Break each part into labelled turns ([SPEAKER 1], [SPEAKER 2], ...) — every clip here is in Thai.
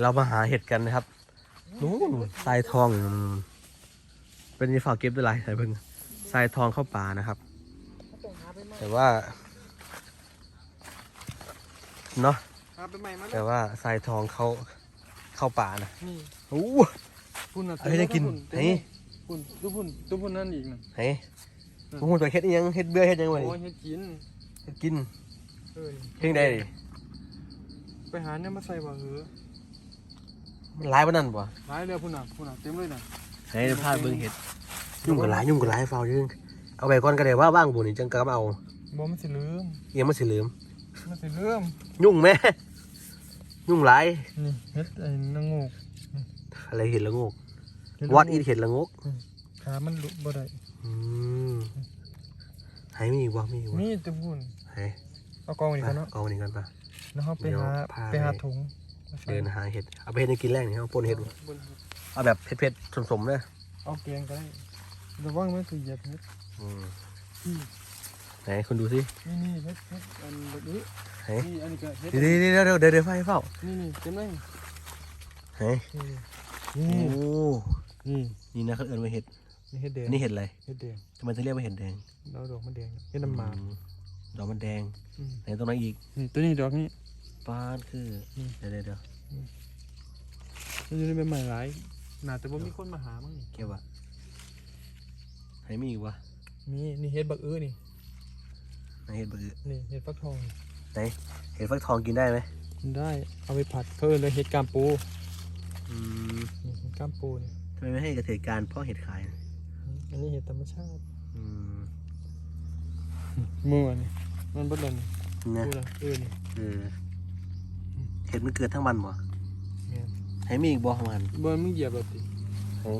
[SPEAKER 1] เรามาหาเห็ดกันนะครับนู้นทรายทองอยู่นู่นเป็นยี่ฝากเก็บได้หลายสายเพิ่งทรายทองเข้าป่านะครับ แต่ว่าเนาะ
[SPEAKER 2] หาไปใหม่มา
[SPEAKER 1] แต่ว่าทรายทองเขาเข้าป่านะ
[SPEAKER 2] นี่
[SPEAKER 1] โอ้
[SPEAKER 2] พุ่นน่ะ
[SPEAKER 1] เอาให้ได้กิน
[SPEAKER 2] เต็ม
[SPEAKER 1] เฮ้ย
[SPEAKER 2] พุ่นดูพุ่นดูพุ่นนั่นอีกน่ะ
[SPEAKER 1] เฮ้ยพวกมึงตัวเฮ็ดอิหยังเฮ็ดเบื่อเฮ็ดหยังวะ
[SPEAKER 2] โอ้ย
[SPEAKER 1] นี่
[SPEAKER 2] เฮ็ดกิน
[SPEAKER 1] เฮ็ดกิน
[SPEAKER 2] เออ
[SPEAKER 1] เพ่งได้ดิ
[SPEAKER 2] ไปหาเนี่ยมาใส่ว่าเหือ
[SPEAKER 1] มันร้ายปานนั้นบ่
[SPEAKER 2] หลายเรือพุ่นน่ะพุ่นน่ะเต็มเลยน่ะ
[SPEAKER 1] ให้พาดเบิ่งเฮ็ดยุ่งกับหลายยุ่งกับหลายเฝ้ายึงเอาไปก่อนก็ได้ว่าว่างบุญนี่จังกะเอา
[SPEAKER 2] บ่มันสิลืม
[SPEAKER 1] เอียงมันสิลืม
[SPEAKER 2] มันสิลืม
[SPEAKER 1] ยุ่งแม่ยุ่งหลาย
[SPEAKER 2] นี่เฮ็ดไอ้นางงูก
[SPEAKER 1] อะไรเห็ดละโงก
[SPEAKER 2] เฮ็ด
[SPEAKER 1] วัด
[SPEAKER 2] ละ
[SPEAKER 1] อี
[SPEAKER 2] โงก
[SPEAKER 1] เห็ดละโงก
[SPEAKER 2] ขามันลุบ่ได้
[SPEAKER 1] อืมให้มีอีกบ่มีอีกบ่
[SPEAKER 2] มีแต่พุ่น
[SPEAKER 1] ให้
[SPEAKER 2] เอากองนี่
[SPEAKER 1] ไป
[SPEAKER 2] กันเนาะ
[SPEAKER 1] เอาอันนี้กันปะ
[SPEAKER 2] แล้วเฮาไป
[SPEAKER 1] เดี๋ยว
[SPEAKER 2] หา
[SPEAKER 1] พา
[SPEAKER 2] ไปหา
[SPEAKER 1] ไป
[SPEAKER 2] ถุงมาใส่
[SPEAKER 1] เดินหาเห็ดเอาไปเห็ดให้กินแรกนี่เอาปนเห็ดบ่
[SPEAKER 2] บน
[SPEAKER 1] เอาแบบเผ็ดๆสมๆเลย
[SPEAKER 2] เอาแกงก็ได้ระวังมันสิเหยียบเฮ็ด
[SPEAKER 1] อืม
[SPEAKER 2] อืม
[SPEAKER 1] ไหนคุณดูสิ
[SPEAKER 2] นี่นี่เฮ็ดเฮ็ดอันแบบนี้
[SPEAKER 1] ไหน
[SPEAKER 2] นี่อันนี้ก็เฮ็ด
[SPEAKER 1] เดี๋ยวเดี๋ยวเดี๋ยวเดี๋ยวเดี๋ยวไฟเฝ้า
[SPEAKER 2] นี่นี่เต็มเลย
[SPEAKER 1] ไหน
[SPEAKER 2] นี่
[SPEAKER 1] โอ้
[SPEAKER 2] นี่
[SPEAKER 1] นี่นะเขาเอิ้นว่าเห็ด
[SPEAKER 2] นี่เฮ็ดแดง
[SPEAKER 1] อันนี่เห็ดอะไร
[SPEAKER 2] เฮ็ดแดง
[SPEAKER 1] ทำไมถึงเรียกว่าเห็ดแดง
[SPEAKER 2] ดอกดอกมันแดงเฮ็ดน้ำหมาก
[SPEAKER 1] อืดอกมันแดง
[SPEAKER 2] อืม
[SPEAKER 1] ไหนตรงนั้นอีก
[SPEAKER 2] นี่ตัวนี้ดอกนี้
[SPEAKER 1] ปานคือ
[SPEAKER 2] อืม
[SPEAKER 1] เดี๋ยวเดี๋ยวเดี๋ยว
[SPEAKER 2] มันจะได้เป็นใหม่หลายน่าแต่ว่ามีคนมาหามั้งนี่
[SPEAKER 1] เก็บวะไหนมีอีกวะ
[SPEAKER 2] มีนี่เฮ็ดบักอื้อนี่
[SPEAKER 1] ไหนเห็ดเบือ
[SPEAKER 2] นี่เฮ็ดฟักทอง
[SPEAKER 1] ไหนเห็ดฟักทองกินได้ไหม
[SPEAKER 2] กินได้เอาไปผัดเขาเอิ้นเลยเฮ็ดกามปู
[SPEAKER 1] อืม
[SPEAKER 2] นี่เฮ็ดกามปูนี่
[SPEAKER 1] ทำไมไม่ให้เกษตรการเพาะเห็ดขายนะ
[SPEAKER 2] อันนี้เฮ็ดธรรมชาติ
[SPEAKER 1] อืม
[SPEAKER 2] มั่วนี่มันบ่เล่น
[SPEAKER 1] นะ
[SPEAKER 2] ดูล่ะเออนี่
[SPEAKER 1] เออ เห็ดมันเกิดทั้งวันบ่
[SPEAKER 2] แม่น
[SPEAKER 1] ไหนมีอีกบ่ของมัน
[SPEAKER 2] บ่มึงเหยียบแบบนี้
[SPEAKER 1] เฮ้ย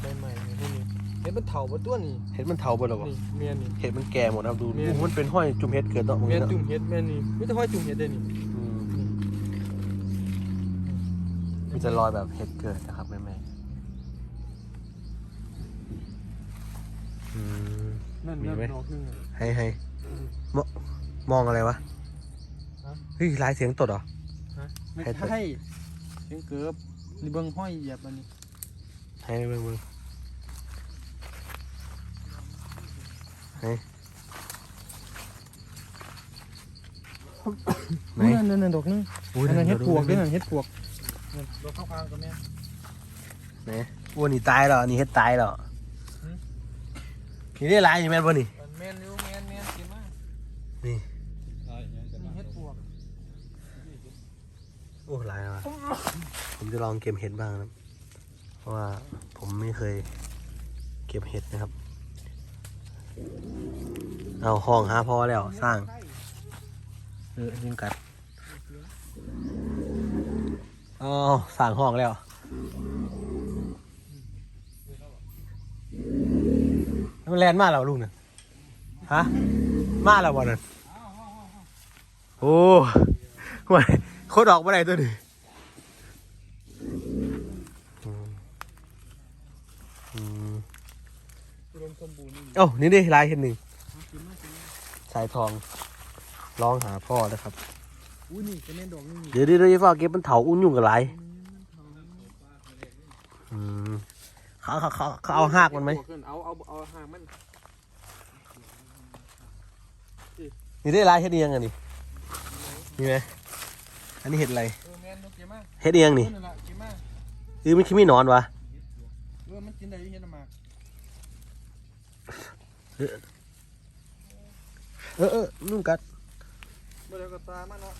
[SPEAKER 2] ใบใหม่นี่พวกนี้เฮ็ดมันเฒ่าบ่ตัวนี่
[SPEAKER 1] เห็ดมันเถาเบ่หรอวะ
[SPEAKER 2] นี่เมียนนี่
[SPEAKER 1] เห็ดมันแก่หมดครับดู
[SPEAKER 2] เมีย
[SPEAKER 1] ดูมันเป็นห้อยจุ่มเห็ดเกิดเนาะมึง
[SPEAKER 2] เมียน
[SPEAKER 1] เนาะ
[SPEAKER 2] จุ่มเฮ็ดแม่นนี่มีแต่ห้อยจุ่มเฮ็ดได้นี่
[SPEAKER 1] อืมมันจะลอยแบบเห็ดเกิดนะครับแม่แม่อืม
[SPEAKER 2] นั่น
[SPEAKER 1] มี
[SPEAKER 2] นั่น
[SPEAKER 1] ไหม
[SPEAKER 2] ดอกหนึงอะ
[SPEAKER 1] ให้ให้มมองอะไรวะ
[SPEAKER 2] ฮะ
[SPEAKER 1] เฮ้ยลายเสียงตดเหรอ
[SPEAKER 2] ฮะ ไม่
[SPEAKER 1] เฮ็ด
[SPEAKER 2] ใช่เสียงเกือบนี่เบิ่งห้อยเหยียบอันนี้
[SPEAKER 1] ให้เบิ่งเบิ่งให้ไหน
[SPEAKER 2] นั่นนั่นนั่นดอกนึง
[SPEAKER 1] อุ้ย
[SPEAKER 2] อันนั้นเฮ็ดปวก
[SPEAKER 1] ด้
[SPEAKER 2] ด้
[SPEAKER 1] ว
[SPEAKER 2] วยยนั่นเฮ็ดปวกนั่นดอกข้างๆกับแม่
[SPEAKER 1] ไหนอ้วนนี่ตายเหรอนี่เฮ็ดตายเหรอ
[SPEAKER 2] หืม
[SPEAKER 1] นี่ได้ลายอยู่แม่นบ่นี่
[SPEAKER 2] มันแม่นอยู่แม่นแม่นกินมา
[SPEAKER 1] นี่
[SPEAKER 2] นี่เฮ็ดปวก
[SPEAKER 1] โอ้ลายว่ะ ผมจะลองเก็บเห็ดบ้างนะครับเพราะว่าผมไม่เคยเก็บเห็ดนะครับ เอาห้องหาพอแล้วสร้างเออยิงกัดอ๋อสร้างห้องแล้วมันแลนมาแล้วลุงเนี่ยฮะ มาแล้วบ่นั่นโอ้ห่วยโคตรออกมาได้ตัวนี้อืมอืม
[SPEAKER 2] อุดมสมบูรณ์นี่
[SPEAKER 1] เอ้านี่ดิลายเห็นหนึ่ง
[SPEAKER 2] กินมากินมา
[SPEAKER 1] สายทองร้องหาพ่อนะครับ
[SPEAKER 2] อุ้ยนี่ก็แม่นดอกนึงนี่
[SPEAKER 1] เดี๋ยวเดี๋ยวเดี๋ยวฟ้าเก็บมันเถาอุ้นยุ่งกับไรอืมเขาเขาเขาเขาเอาหากมันไหม
[SPEAKER 2] เอาเอาเอาหางมัน
[SPEAKER 1] นี่ได้ลายเฮ็ดเอียงอันนี้นี่ไหมอันนี้เห็ดอะไร
[SPEAKER 2] เออแม่นดอกเก็บมา
[SPEAKER 1] เฮ็ดเอียงนี่
[SPEAKER 2] นั่นล่ะเก็บมา
[SPEAKER 1] เออมันคิดไม่นอนวะ
[SPEAKER 2] เออมันกินได้อยู่เฮ็ดน้ำหมาก
[SPEAKER 1] เออเออนุ่งกัด
[SPEAKER 2] บ่ได้ก็ตามันเนาะ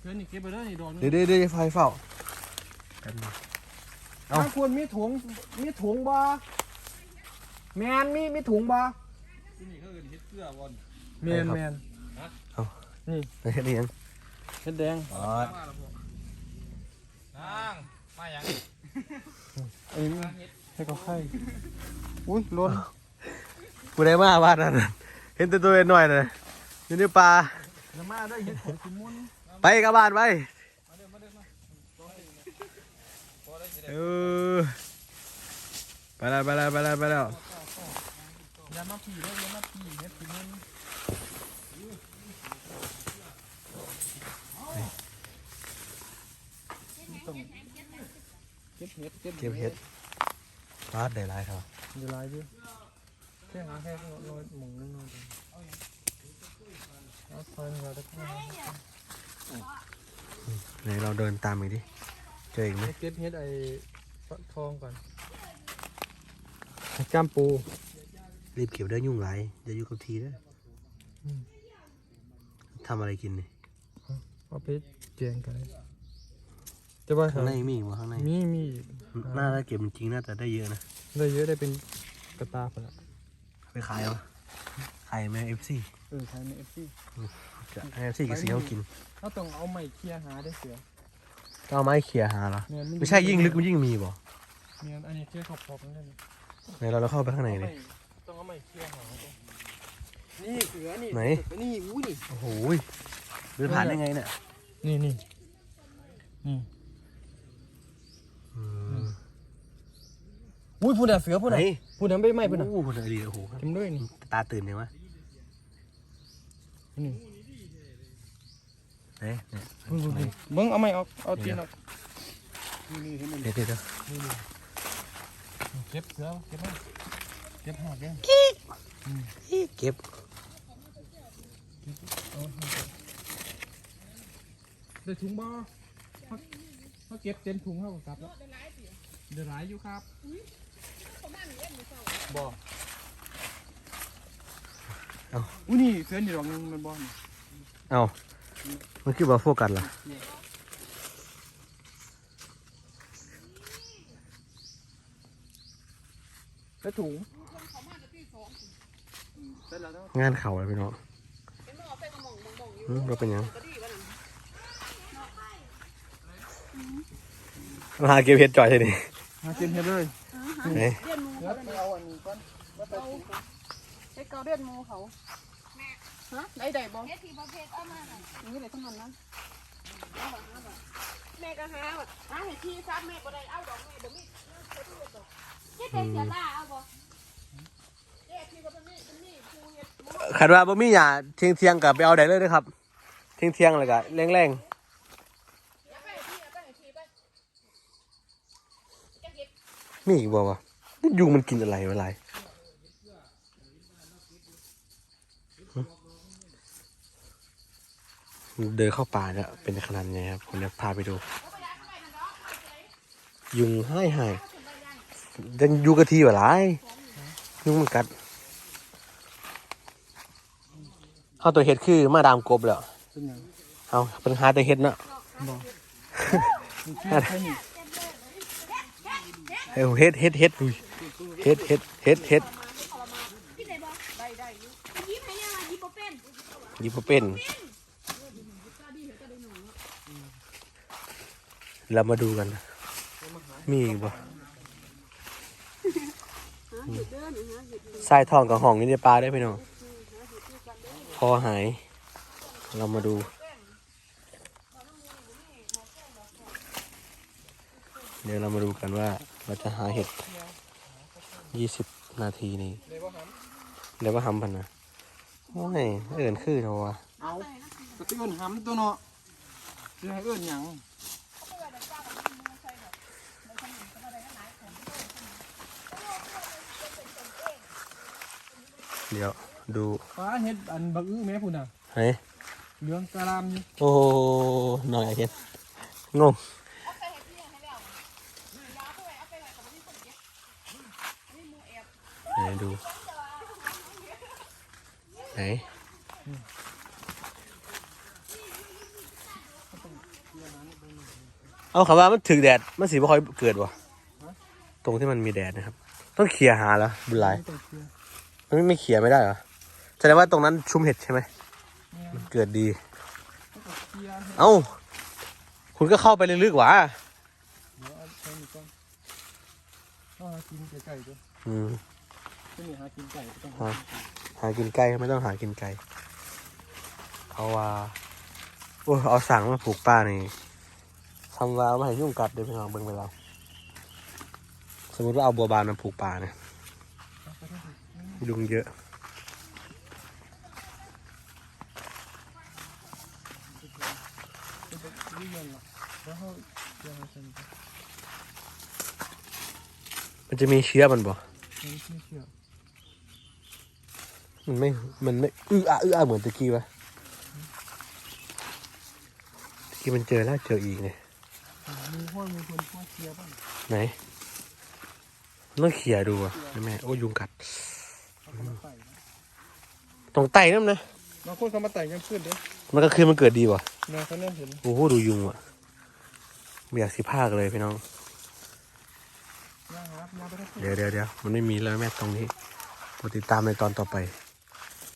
[SPEAKER 2] เพื่อนนี่เก็บไปได้นี่ดอกนึง
[SPEAKER 1] เดี๋ยวเดี๋ยวเดี๋ยวไฟเฝ้ากันงเอ้า
[SPEAKER 2] ถ้าควรมีถุงมีถุงบ่แมนมีมีถุงบ่แมนแมน
[SPEAKER 1] เฮ็ดเอียง
[SPEAKER 2] เฮ็ดแดง
[SPEAKER 1] อ๋อ
[SPEAKER 3] นั่งมาอย่าง
[SPEAKER 2] เอ้ย ให้เขาไข่อุ้ยล้น
[SPEAKER 1] กูได้มาบ้านนั้นน่ะเห็นแต่ตัวเองหน่อยนะอยู่ในป่า
[SPEAKER 2] อย่ามาได้เฮ็ดของคุณมุน
[SPEAKER 1] ไปกับบ้านไปเออไปแล้วไปแล้วไปแล้วไปแล้ว
[SPEAKER 2] อย่ามาผีได้อย่ามาผีเฮ็ดคุณมุนต้องเก็บเห็ดเก็บ
[SPEAKER 1] เก็บเห็ด ปาดได้หลายครับ
[SPEAKER 2] อยู่ไรอยู่แค่หาแค่น้อยหมุงนิดหน่อยเดียวเอาซอยเราได้แค่
[SPEAKER 1] ไหนเราเดินตามอีกดิ เจออีกไหม
[SPEAKER 2] เก็บเห็ดไอ้ฟักทองก่อนก้ามปู
[SPEAKER 1] รีบเก็บได้อยุ่งหลายอย่าอยู่กับทีเด้ออ
[SPEAKER 2] ม
[SPEAKER 1] ทำอะไรกินนี่
[SPEAKER 2] เอาไปแจงกัน จะว่า
[SPEAKER 1] ข้างในมีอีกวะข้างใน
[SPEAKER 2] มีมี
[SPEAKER 1] น่าจะเก็บจริงๆน่าจะได้เยอะนะ
[SPEAKER 2] ได้เยอะได้เป็นกระตาไปละ
[SPEAKER 1] ไปขายเอาขายไหมเอฟซี
[SPEAKER 2] เออใช้ในเอฟซี
[SPEAKER 1] จะเอฟซีกับซีเขากิน
[SPEAKER 2] เขาต้องเอาไม้เคลียร์หาได้เสือ
[SPEAKER 1] ก็เอาไม้เขี่ยหาเหรอ
[SPEAKER 2] เนี่ยน
[SPEAKER 1] ไม่ใช่ยิ่งลึกมันยิ่งมีบ่
[SPEAKER 2] เนี่ยอันนี้เคลียร์ขอบๆนั่นเลย
[SPEAKER 1] ไหนเราเราเข้าไปข้างในเลย
[SPEAKER 2] ต้องเอาไม้เคลียร์หาด้วยนี่เสือนี่
[SPEAKER 1] ไหน
[SPEAKER 2] นี่อู้นี่
[SPEAKER 1] โอ้โหยเดินผ่านได้ไงเนี่ย
[SPEAKER 2] นี่นี่นี่
[SPEAKER 1] อืม
[SPEAKER 2] อุ้ยพูดอะเสือพูด
[SPEAKER 1] ไหน
[SPEAKER 2] อะพูดอะไม่ไม่พูดอะ
[SPEAKER 1] โอ้โหคนดีโอ้โห
[SPEAKER 2] จำด้วยนี่
[SPEAKER 1] ตาตื่นยังวะ
[SPEAKER 2] นี่
[SPEAKER 1] เนี่ยเนี่ย
[SPEAKER 2] พูดพูดพูดเบิ้งเอาไม้ออกเอาตีนออกนี่นี่เห็นมัน
[SPEAKER 1] เดี๋ยวเดี๋ยวเดี๋ยว
[SPEAKER 2] เก็บเสือเก็บมาเก็บหาดเด้อ
[SPEAKER 1] เก็บ
[SPEAKER 2] เอาหาดได้ถุงบ่เขาเขาเก็บเต็มถุงเขาก็กลับแล้วเดี๋ยวหลายอยู่ครับ บ่
[SPEAKER 1] เอา
[SPEAKER 2] อุ้ยนี่เสือนี่ดอกหนึงมันบ่นี่
[SPEAKER 1] เอามันคือว่าโฟกัสล่ะ
[SPEAKER 2] แล้วถุงเสร็จแล้วเนาะ
[SPEAKER 1] งานเข่าเลยพี่น้องอืมเราเป็นหยังมาหาเก็บเห็ดจ่อยเลยนี่
[SPEAKER 2] หาเก็บเห็ดเลย
[SPEAKER 1] ไหน
[SPEAKER 3] เดือนหมู
[SPEAKER 2] เดี๋ยว
[SPEAKER 3] เขา
[SPEAKER 2] ไปเอาอันนี้ก่อนแล้วไปถุง
[SPEAKER 3] ใช้เกาเดือนหมูเขาฮะได้ได้บ่เฮ็ดที่ประเภทเอามานี่เลยทั้งนั้นนะแม่ก็หาว่าหาให้ที่ซับแม่บ่ได้เอาดอกแม่บ่มีเฮ็ดดอกเฮ็ดเป็นเสียล่าเอาบ่เฮ็ดที่ว่าเป็นนี่เป็นนี่ผู้เฮ็ดหมู
[SPEAKER 1] ขัดว่าบ่มีหยาเที่ยงเที่ยงๆกับไปเอาได้เลยเด้อครับ เที่ยงเที่ยงๆเลยกะแรงแรง
[SPEAKER 3] อย่าไปให้ที่อย่าไปให้ที่ไปจะเฮ็ด
[SPEAKER 1] ๆมีอีกบ่วะ ยุงมันกินอะไรวะไรเดินเข้าป่าเนี่ยเป็นขนาดไงครับผมจะพาไปดู ยุงให้ให้ดันยุงกะทีว่าไรยุงมันกัดเอาตัวเห็ดคือมาดามกบแล้ว
[SPEAKER 2] เหยัง
[SPEAKER 1] เอาเป็นหาตัวเห็ดเนาะเอ้าเห็ดเห็ดเห็ดอุ้ย เห็ดเห็ดเห็ดเห็ด
[SPEAKER 3] พี่ได้บ่ได้ได้อยู่ยิ้มให้เนี่ยว่ายิ้มบ่เป็น
[SPEAKER 1] ยิบเป็น เรามาดูกันมีอีกบ่
[SPEAKER 3] หาเฮ็ดเด้อนี่หาเฮ็ด
[SPEAKER 1] ทรายทองกับห้องนี่ในปลาได้พี่น้องคอหาย เรามาดูเดี๋ยวเรามาดูกันว่าเราจะหาเห็ด ยี่สิบนาทีนี้
[SPEAKER 2] เลยบ่หำ
[SPEAKER 1] เดี๋ยวว่าทำพันนะโอ้ยเอื่นคือเนาะวะ
[SPEAKER 2] เอาก็สิเอิ้นหำตัวเนาะสิให้เอิ้นหยัง
[SPEAKER 1] เดี๋ยวดู
[SPEAKER 2] ฟ้าเฮ็ดอันบักอื้อแม่พุ่นน่ะ
[SPEAKER 1] เฮ้ย
[SPEAKER 2] เหลืองกะลามอยู่
[SPEAKER 1] โอ้หน่อยเห็นงง ไหนดู ไหนเอาคำว่ามันถึกแดด มันสีบ่ค่อยเกิดวะตรงที่มันมีแดดนะครับ ต้องเคลียร์หาแล้วบุญหลาย
[SPEAKER 2] ไม่ต้องเคลียร์
[SPEAKER 1] มันไม่ไม่เคลียร์ไม่ได้เหรอแสดงว่าตรงนั้นชุ่มเห็ดใช่ไหม
[SPEAKER 2] เนี่ย
[SPEAKER 1] มันเกิดดี
[SPEAKER 2] ต้องเคลียร์ให้
[SPEAKER 1] เอ้า คุณก็เข้าไปลึกๆหวะ
[SPEAKER 2] เดี๋ยวเอา ใช้นี่ก่อนเอาหากินไก่ๆด้วย
[SPEAKER 1] อืม
[SPEAKER 2] ที่นี่หากินไก่ก็ต้อง
[SPEAKER 1] ฮะหากินไก่ไม่ต้องหากินไก่เอาว่าโอ้ยเอาสั่งมาผูกป้านี่ทำวามาให้ยุ่งกัดเดี๋ยวพี่น้องเบิ่งไปเราสมมติว่าเอาบัวบานมาผูกป่าเนี่ยยุงเยอะ
[SPEAKER 2] เป็นแบบนี้เงินหรอแล้วเขาเชื่อเขาฉันไป
[SPEAKER 1] มันจะมีเชื้อมันบ่
[SPEAKER 2] มันไม่เชื่อ
[SPEAKER 1] มันไม่ มันไม่อื้ออะอื้ออะเหมือนตะกี้วะตะกี้มันเจอแล้วเจออีกเนี่ย
[SPEAKER 2] มีห้อยมีคนพ่อเชียร์บ้าง
[SPEAKER 1] ไหนมันต้องเขี่ยดูอะแม่โอ้ยุงกัด
[SPEAKER 2] เขาก็มาไต่นะ
[SPEAKER 1] ตรงไตนั่นนะ
[SPEAKER 2] บางคนเขามาไต่ยังขึ้นเด้อ
[SPEAKER 1] มันก็คือมันเกิดดีว่ะ
[SPEAKER 2] แม่เขาเนี่ยเห็น
[SPEAKER 1] โอ้โหดูยุงอะไม่อยากสิภาคเลยพี่น้อง
[SPEAKER 2] ย่างครับย่างไปทั้ง
[SPEAKER 1] เดี๋ยวเดี๋ยวเดี๋ยวมันไม่มีแล้วแม่ตรงนี้กดติดตามในตอนต่อไป
[SPEAKER 2] เ